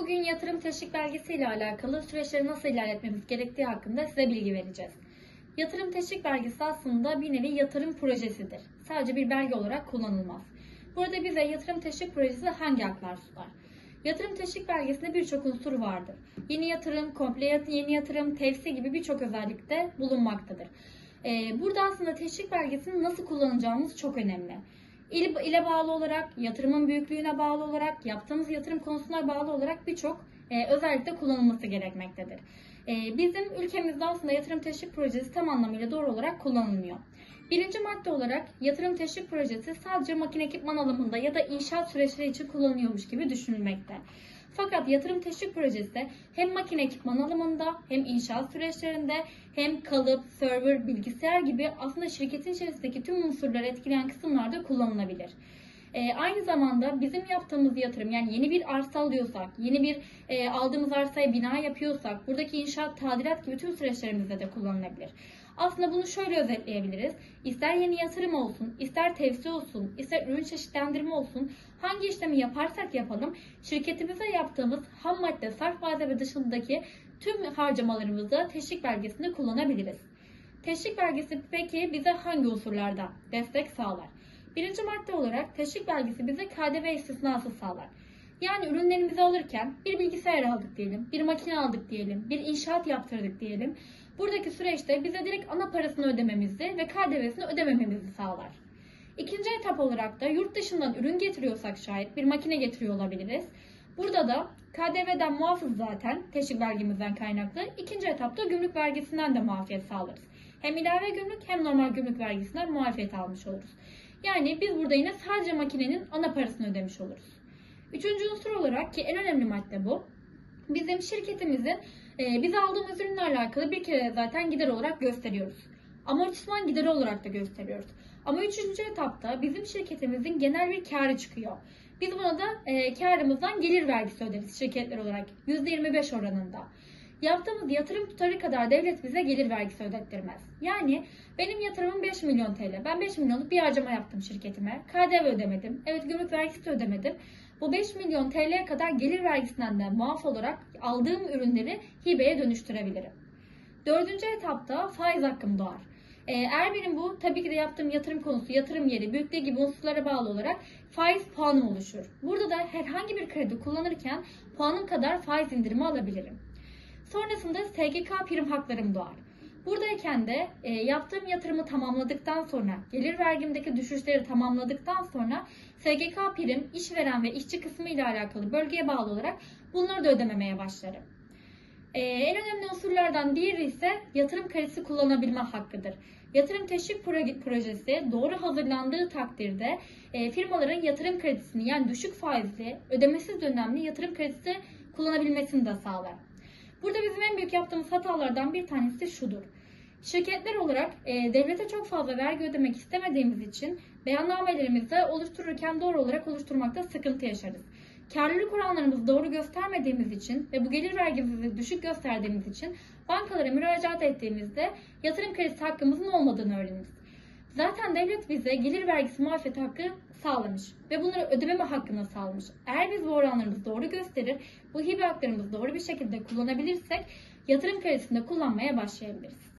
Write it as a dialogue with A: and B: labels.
A: Bugün yatırım teşvik belgesi ile alakalı süreçleri nasıl ilerletmemiz gerektiği hakkında size bilgi vereceğiz. Yatırım teşvik belgesi aslında bir nevi yatırım projesidir. Sadece bir belge olarak kullanılmaz. Burada bize yatırım teşvik projesi hangi haklar sunar? Yatırım teşvik belgesinde birçok unsur vardır. Yeni yatırım, komple yeni yatırım, tevsi gibi birçok özellikte bulunmaktadır. Ee, burada aslında teşvik belgesini nasıl kullanacağımız çok önemli. İl, ile bağlı olarak, yatırımın büyüklüğüne bağlı olarak, yaptığımız yatırım konusuna bağlı olarak birçok e, özellikle kullanılması gerekmektedir. E, bizim ülkemizde aslında yatırım teşvik projesi tam anlamıyla doğru olarak kullanılmıyor. Birinci madde olarak yatırım teşvik projesi sadece makine ekipman alımında ya da inşaat süreçleri için kullanılıyormuş gibi düşünülmekte. Fakat yatırım teşvik projesi hem makine ekipman alımında hem inşaat süreçlerinde hem kalıp, server, bilgisayar gibi aslında şirketin içerisindeki tüm unsurları etkileyen kısımlarda kullanılabilir. Ee, aynı zamanda bizim yaptığımız yatırım yani yeni bir arsa alıyorsak, yeni bir e, aldığımız arsaya bina yapıyorsak, buradaki inşaat, tadilat gibi tüm süreçlerimizde de kullanılabilir. Aslında bunu şöyle özetleyebiliriz. İster yeni yatırım olsun, ister tevsi olsun, ister ürün çeşitlendirme olsun, hangi işlemi yaparsak yapalım, şirketimize yaptığımız ham madde, sarf malzeme dışındaki tüm harcamalarımızı teşvik belgesinde kullanabiliriz. Teşvik belgesi peki bize hangi unsurlarda destek sağlar? Birinci madde olarak teşvik belgesi bize KDV istisnası sağlar. Yani ürünlerimizi alırken bir bilgisayar aldık diyelim, bir makine aldık diyelim, bir inşaat yaptırdık diyelim. Buradaki süreçte bize direkt ana parasını ödememizi ve KDV'sini ödemememizi sağlar. İkinci etap olarak da yurt dışından ürün getiriyorsak şayet bir makine getiriyor olabiliriz. Burada da KDV'den muafız zaten teşvik vergimizden kaynaklı. İkinci etapta gümrük vergisinden de muafiyet sağlarız. Hem ilave gümrük hem normal gümrük vergisinden muafiyet almış oluruz. Yani biz burada yine sadece makinenin ana parasını ödemiş oluruz. Üçüncü unsur olarak ki en önemli madde bu. Bizim şirketimizin e, biz aldığımız ürünle alakalı bir kere zaten gider olarak gösteriyoruz. Amortisman gideri olarak da gösteriyoruz. Ama üçüncü etapta bizim şirketimizin genel bir karı çıkıyor. Biz buna da e, karımızdan gelir vergisi öderiz şirketler olarak %25 oranında. Yaptığımız yatırım tutarı kadar devlet bize gelir vergisi ödettirmez. Yani benim yatırımım 5 milyon TL. Ben 5 milyonluk bir harcama yaptım şirketime. KDV ödemedim. Evet gümrük vergisi de ödemedim. Bu 5 milyon TL'ye kadar gelir vergisinden de muaf olarak aldığım ürünleri hibeye dönüştürebilirim. Dördüncü etapta faiz hakkım doğar. Ee, Eğer benim bu tabii ki de yaptığım yatırım konusu, yatırım yeri, büyüklüğü gibi unsurlara bağlı olarak faiz puanım oluşur. Burada da herhangi bir kredi kullanırken puanım kadar faiz indirimi alabilirim. Sonrasında SGK prim haklarım doğar. Buradayken de e, yaptığım yatırımı tamamladıktan sonra, gelir vergimdeki düşüşleri tamamladıktan sonra SGK prim, işveren ve işçi kısmı ile alakalı bölgeye bağlı olarak bunları da ödememeye başlarım. Ee, en önemli unsurlardan diğeri ise yatırım kredisi kullanabilme hakkıdır. Yatırım teşvik proje- projesi doğru hazırlandığı takdirde e, firmaların yatırım kredisini yani düşük faizli, ödemesiz dönemli yatırım kredisi kullanabilmesini de sağlar. Burada bizim en büyük yaptığımız hatalardan bir tanesi şudur. Şirketler olarak e, devlete çok fazla vergi ödemek istemediğimiz için beyannamelerimizi oluştururken doğru olarak oluşturmakta sıkıntı yaşarız. Karlılık oranlarımızı doğru göstermediğimiz için ve bu gelir vergimizi düşük gösterdiğimiz için bankalara müracaat ettiğimizde yatırım kredisi hakkımızın olmadığını öğreniriz. Zaten devlet bize gelir vergisi muafiyeti hakkı sağlamış ve bunları ödememe hakkını sağlamış. Eğer biz bu oranlarımızı doğru gösterir, bu hibe haklarımızı doğru bir şekilde kullanabilirsek yatırım kredisinde kullanmaya başlayabiliriz.